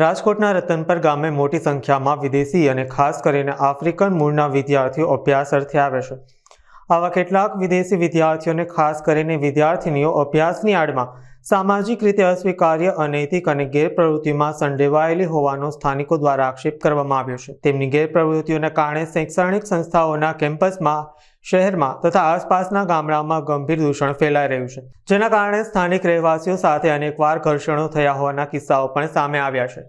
રાજકોટના રતનપર ગામે મોટી સંખ્યામાં વિદેશી અને ખાસ કરીને આફ્રિકન મૂળના વિદ્યાર્થીઓ અભ્યાસ અર્થે આવે છે. આવા કેટલાક વિદેશી વિદ્યાર્થીઓને ખાસ કરીને વિદ્યાર્થીનીઓ અભ્યાસની આડમાં સામાજિક રીતે અસ્વીકાર્ય અનૈતિક અને ગેરપ્રવૃત્તિમાં સંડેવાયેલી હોવાનો સ્થાનિકો દ્વારા આક્ષેપ કરવામાં આવ્યો છે. તેમની ગેરપ્રવૃત્તિઓના કારણે શૈક્ષણિક સંસ્થાઓના કેમ્પસમાં, શહેરમાં તથા આસપાસના ગામડાઓમાં ગંભીર દૂષણ ફેલાઈ રહ્યું છે. જેના કારણે સ્થાનિક રહેવાસીઓ સાથે અનેકવાર ઘર્ષણો થયા હોવાના કિસ્સાઓ પણ સામે આવ્યા છે.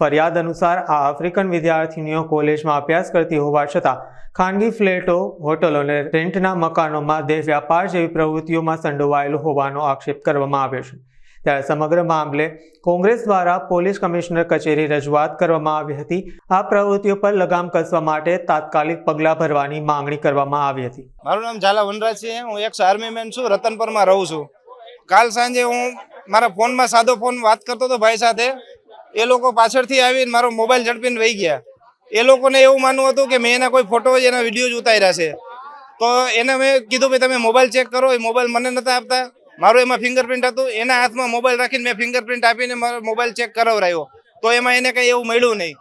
ફરિયાદ અનુસાર આ આફ્રિકન વિદ્યાર્થીનીઓ કોલેજમાં અભ્યાસ કરતી હોવા છતાં ખાનગી ફ્લેટો, હોટલો અને રેન્ટના મકાનોમાં દેશ વ્યાપાર જેવી પ્રવૃત્તિઓમાં સંડોવાયેલું હોવાનો આક્ષેપ કરવામાં આવ્યો છે. ત્યારે સમગ્ર મામલે કોંગ્રેસ દ્વારા પોલીસ કમિશનર કચેરી રજૂઆત કરવામાં આવી હતી. આ પ્રવૃત્તિઓ પર લગામ કસવા માટે તાત્કાલિક પગલાં ભરવાની માંગણી કરવામાં આવી હતી. મારું નામ ઝાલા વનરાજ છે. હું એક આર્મી મેન છું. રતનપરમાં રહું છું. કાલ સાંજે હું મારા ફોનમાં સાદો ફોન વાત કરતો હતો ભાઈ સાથે. એ લોકો પાછળથી આવીને મારો મોબાઈલ ઝડપીને વહી ગયા. એ લોકોને એવું માનવું હતું કે મેં એના કોઈ ફોટો એના વીડિયો જ ઉતાર્યા છે. તો એને મેં કીધું, ભાઈ, તમે મોબાઈલ ચેક કરો. એ મોબાઈલ મને નહોતા આપતા. મારું એમાં ફિંગરપ્રિન્ટ હતું. એના હાથમાં મોબાઈલ રાખીને મેં ફિંગરપ્રિન્ટ આપીને મારો મોબાઈલ ચેક કરાવરાયો તો એમાં એને કંઈ એવું મળ્યું નહીં.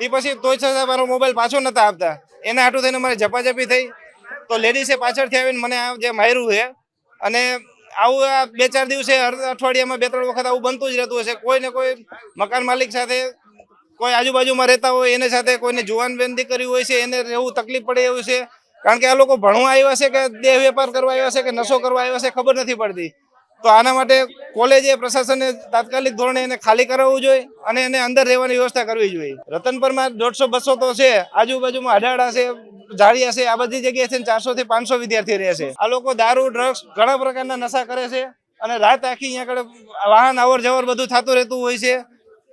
એ પછી તોય છતાં મારો મોબાઈલ પાછો નતા આપતા. એના હાટું થઈને મારે ઝપાઝપી થઈ. તો લેડીસે પાછળથી આવીને મને આ જે માર્યું છે, અને આવું બે ચાર દિવસે અઠવાડિયામાં બે ત્રણ વખત આવું બનતું જ રહેતું હશે. કોઈ ને કોઈ મકાન માલિક સાથે કોઈ આજુબાજુમાં રહેતા હોય, એને સાથે કોઈને જુવાન જુવાનબંધી કરી હોય છે, એને રહેવું તકલીફ પડે એવું છે. કારણ કે આ લોકો ભણવા આવ્યા છે કે દેહ વેપાર કરવા આવ્યા છે કે નશો કરવા આવ્યા છે, ખબર નથી પડતી. તો આના માટે કોલેજે, પ્રશાસને તાત્કાલિક ધોરણે એને ખાલી કરાવવું જોઈએ અને એને અંદર રહેવાની વ્યવસ્થા કરવી જોઈએ. રતનપરમાં દોઢસો, બસો તો છે. આજુબાજુમાં અઢાડા છે જાળિયા છે આ બધી જગ્યાએ છે ચારસો થી પાંચસો વિદ્યાર્થી રહે છે આ લોકો દારૂ ડ્રગ્સ ઘણા પ્રકારના નશા કરે છે અને રાત આખી અહીંયા આગળ વાહન અવર જવર બધું થતું રહેતું હોય છે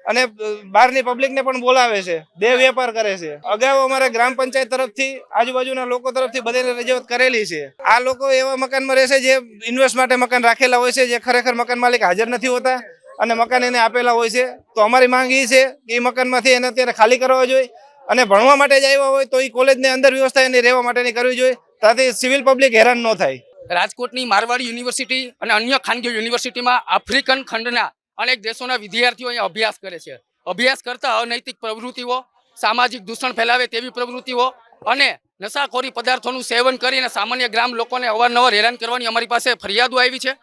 અને બહારની પબ્લિકને પણ બોલાવે છે. દેહ વેપાર કરે છે. અગાઉ અમારે ગ્રામ પંચાયત તરફથી, આજુબાજુના લોકો તરફથી બધાને રજૂઆત કરેલી છે. આ લોકો એવા મકાનમાં રહેશે જે ઇન્વેસ્ટ માટે મકાન રાખેલા હોય છે, જે ખરેખર મકાન માલિક હાજર નથી હોતા અને મકાન એને આપેલા હોય છે. તો અમારી માંગ એ છે કે એ મકાનમાંથી એને અત્યારે ખાલી કરવા જોઈએ. અને ભણવા માટે જ આવ્યા હોય તો એ કોલેજની અંદર વ્યવસ્થા એની રહેવા માટેની કરવી જોઈએ. તાથી સિવિલ પબ્લિક હેરાન ન થાય. રાજકોટની મારવાડી યુનિવર્સિટી અને અન્ય ખાનગી યુનિવર્સિટીમાં આફ્રિકન ખંડના અનેક દેશોના વિદ્યાર્થીઓ અહીંયા અભ્યાસ કરે છે. અભ્યાસ કરતા અનૈતિક પ્રવૃત્તિઓ, સામાજિક દૂષણ ફેલાવે તેવી પ્રવૃત્તિઓ અને નશાખોરી પદાર્થોનું સેવન કરીને સામાન્ય ગ્રામ લોકોને અવારનવાર હેરાન કરવાની અમારી પાસે ફરિયાદો આવી છે.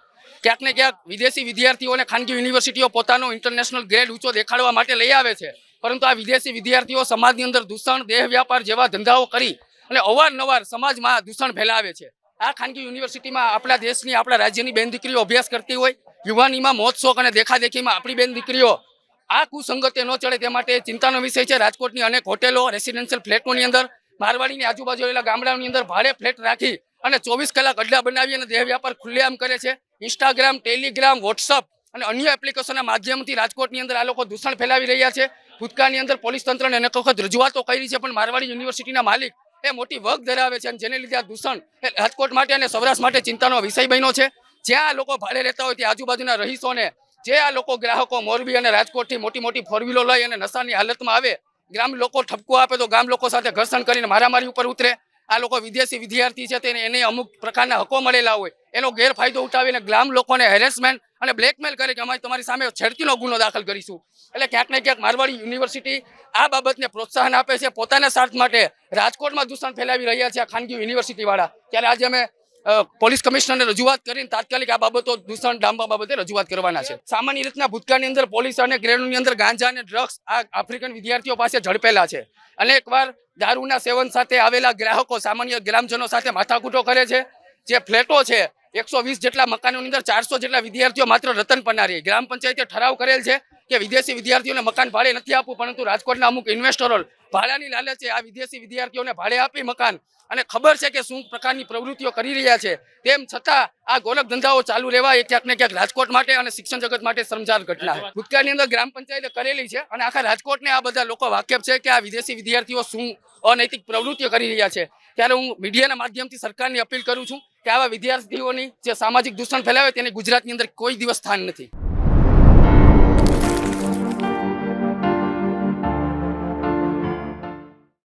ક્યાંક ને ક્યાંક વિદેશી વિદ્યાર્થીઓને ખાનગી યુનિવર્સિટીઓ પોતાનો ઇન્ટરનેશનલ ગ્રેડ ઊંચો દેખાડવા માટે લઈ આવે છે. પરંતુ આ વિદેશી વિદ્યાર્થીઓ સમાજની અંદર દૂષણ, દેહ વ્યાપાર જેવા ધંધાઓ કરી અને અવારનવાર સમાજમાં દૂષણ ફેલાવે છે. આ ખાનગી યુનિવર્સિટીમાં આપણા દેશની, આપણા રાજ્યની બેન દીકરીઓ અભ્યાસ કરતી હોય, યુવાનીમાં મોતશોખ અને દેખાદેખીમાં આપણી બેન દીકરીઓ આ કુસંગતે ન ચડે તે માટે ચિંતાનો વિષય છે. રાજકોટની અનેક હોટેલો, રેસિડેન્શિયલ ફ્લેટોની અંદર, મારવાડીની આજુબાજુ આવેલા ગામડાઓની અંદર ભાડે ફ્લેટ રાખી અને ચોવીસ કલાક અડ્ડા બનાવી અને દેહ વ્યાપાર ખુલ્લેઆમ કરે છે. ઇન્સ્ટાગ્રામ, ટેલિગ્રામ, વોટ્સઅપ અને અન્ય એપ્લિકેશનના માધ્યમથી રાજકોટની અંદર આ લોકો દૂષણ ફેલાવી રહ્યા છે. ભૂતકાળની અંદર પોલીસ તંત્રને અનેક વખત રજૂઆતો કરી છે, પણ મારવાડી યુનિવર્સિટીના માલિક એ મોટી વર્ગ ધરાવે છે અને જેને લીધે આ દૂષણ એ રાજકોટ માટે અને સૌરાષ્ટ્ર માટે ચિંતાનો વિષય બન્યો છે. જ્યાં લોકો ભાડે રહેતા હોય, ત્યાં આજુબાજુના રહીશોને જે આ લોકો ગ્રાહકો મોરબી અને રાજકોટથી મોટી મોટી ફોર વ્હીલો લઈ અને નશાની હાલતમાં આવે, ગ્રામ લોકો ઠપકો આપે તો ગામ લોકો સાથે ઘર્ષણ કરીને મારામારી ઉપર ઉતરે. આ લોકો વિદેશી વિદ્યાર્થી છે, તેને એને અમુક પ્રકારના હકો મળેલા હોય, એનો ગેરફાયદો ઉઠાવીને ગ્રામ લોકોને હેરેસમેન્ટ અને બ્લેકમેલ કરે કે અમે તમારી સામે છેડતીનો ગુનો દાખલ કરીશું. એટલે ક્યાંક ને ક્યાંક મારવાડી યુનિવર્સિટી આ બાબતને પ્રોત્સાહન આપે છે, પોતાના સ્વાર્થ માટે રાજકોટમાં દૂષણ ફેલાવી રહ્યા છે આ ખાનગી યુનિવર્સિટીવાળા ત્યારે આજે અમે પોલીસ કમિશનરને રજૂઆત કરીને તાત્કાલિક આ બાબતો દૂષણ ડામવા બાબતે રજૂઆત કરવાના છે. સામાન્ય રીતના ભૂતકાળની અંદર પોલીસ અને ગ્રેડની અંદર ગાંજા અને ડ્રગ્સ આ આફ્રિકન વિદ્યાર્થીઓ પાસે ઝડપેલા છે. અનેકવાર દારૂના સેવન સાથે આવેલા ગ્રાહકો, સામાન્ય ગ્રામજનો સાથે માથાકૂટો કરે છે, જે ફ્લેટો છે એકસો વીસ જેટલા મકાનોની અંદર ચારસો જેટલા વિદ્યાર્થીઓ માત્ર રતન પનારી ગ્રામ પંચાયતે ઠરાવ કરેલ છે કે વિદેશી વિદ્યાર્થીઓને મકાન ભાડે નથી આપવું પરંતુ રાજકોટના અમુક ઇન્વેસ્ટરો ભાડાની લાલચે આ વિદેશી વિદ્યાર્થીઓને ભાડે આપી મકાન. અને ખબર છે કે શું પ્રકારની પ્રવૃત્તિઓ કરી રહ્યા છે. તેમ છતાં આ ગોલક ધંધાઓ ચાલુ રહેવા એ ક્યાંક ને ક્યાંક રાજકોટ માટે અને શિક્ષણ જગત માટે શરમસાર ઘટના. ભૂતકાળની અંદર ગ્રામ પંચાયતે કરેલી છે અને આખા રાજકોટને આ બધા લોકો વાકેફ છે કે આ વિદેશી વિદ્યાર્થીઓ શું અનૈતિક પ્રવૃત્તિઓ કરી રહ્યા છે. ત્યારે હું મીડિયાના માધ્યમથી સરકારની અપીલ કરું છું કે આવા વિદ્યાર્થીઓની જે સામાજિક દૂષણ ફેલાવે તેને ગુજરાતની અંદર કોઈ દિવસ સ્થાન નથી.